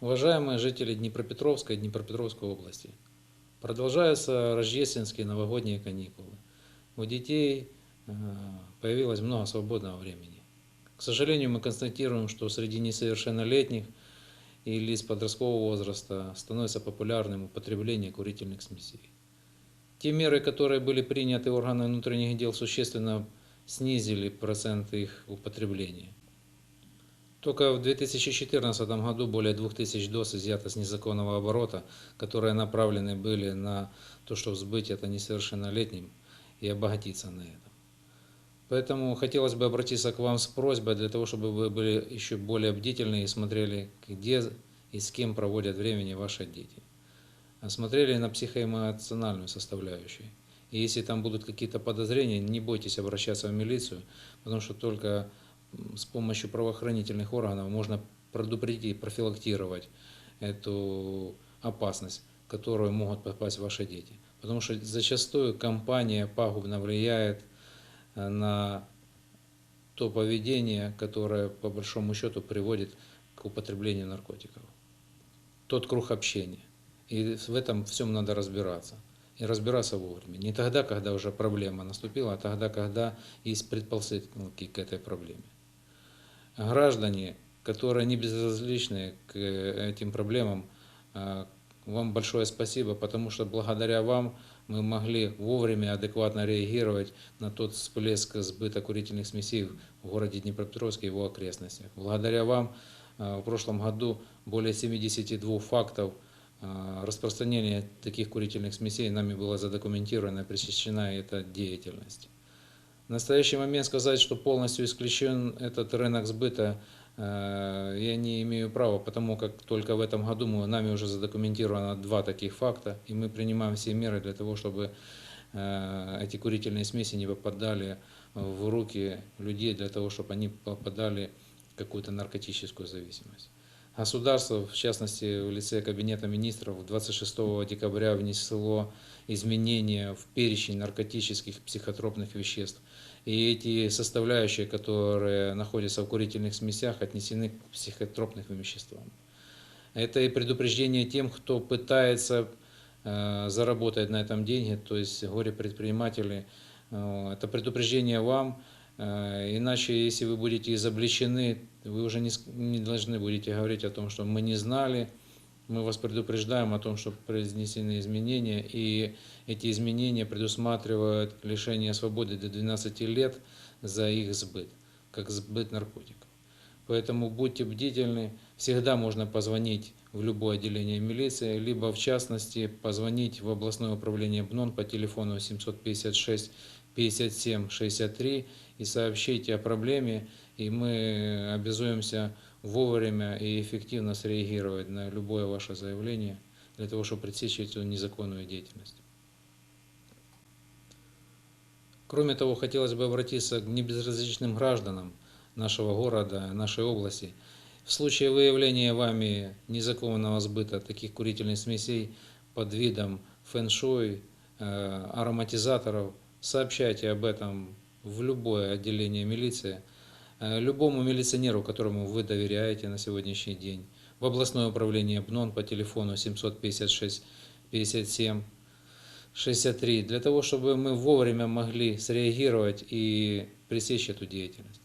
Уважаемые жители Днепропетровска и Днепропетровской области, продолжаются рождественские новогодние каникулы. У детей э, появилось много свободного времени. К сожалению, мы констатируем, что среди несовершеннолетних и лиц подросткового возраста становится популярным употребление курительных смесей. Те меры, которые были приняты органами внутренних дел, существенно снизили процент их употребления. Только в 2014 году более 2000 доз изъято с незаконного оборота, которые направлены были на то, чтобы сбыть это несовершеннолетним и обогатиться на этом. Поэтому хотелось бы обратиться к вам с просьбой для того, чтобы вы были еще более бдительны и смотрели, где и с кем проводят времени ваши дети. Смотрели на психоэмоциональную составляющую. И если там будут какие-то подозрения, не бойтесь обращаться в милицию, потому что только с помощью правоохранительных органов можно предупредить, профилактировать эту опасность, в которую могут попасть ваши дети. Потому что зачастую компания пагубно влияет э, на то поведение, которое по большому счету приводит к употреблению наркотиков. Тот круг общения. И в этом всем надо разбираться. И разбираться вовремя. Не тогда, когда уже проблема наступила, а тогда, когда есть предпосылки к этой проблеме граждане, которые не безразличны к этим проблемам, а, вам большое спасибо, потому что благодаря вам мы могли вовремя адекватно реагировать на тот всплеск сбыта курительных смесей в городе Днепропетровске и его окрестностях. Благодаря вам а, в прошлом году более 72 фактов а, распространения таких курительных смесей нами было задокументировано пресечена эта деятельность. В настоящий момент сказать, что полностью исключен этот рынок сбыта, э, я не имею права, потому как только в этом году мы, нами уже задокументировано два таких факта, и мы принимаем все меры для того, чтобы э, эти курительные смеси не попадали в руки людей, для того, чтобы они попадали в какую-то наркотическую зависимость. Государство, в частности в лице Кабинета министров, 26 декабря внесло изменения в перечень наркотических психотропных веществ. И эти составляющие, которые находятся в курительных смесях, отнесены к психотропным веществам. Это и предупреждение тем, кто пытается э, заработать на этом деньги, то есть горе-предприниматели. Э, это предупреждение вам, иначе, если вы будете изобличены, вы уже не, не должны будете говорить о том, что мы не знали. Мы вас предупреждаем о том, что произнесены изменения, и эти изменения предусматривают лишение свободы до 12 лет за их сбыт, как сбыт наркотиков. Поэтому будьте бдительны, всегда можно позвонить в любое отделение милиции, либо в частности позвонить в областное управление БНОН по телефону 756 57 63 и сообщите о проблеме, и мы обязуемся вовремя и эффективно среагировать на любое ваше заявление для того, чтобы пресечь эту незаконную деятельность. Кроме того, хотелось бы обратиться к небезразличным гражданам нашего города, нашей области. В случае выявления вами незаконного сбыта таких курительных смесей под видом фэн-шуй, э, ароматизаторов – сообщайте об этом в любое отделение милиции, э, любому милиционеру, которому вы доверяете на сегодняшний день, в областное управление БНОН по телефону 756 57 63, для того, чтобы мы вовремя могли среагировать и пресечь эту деятельность.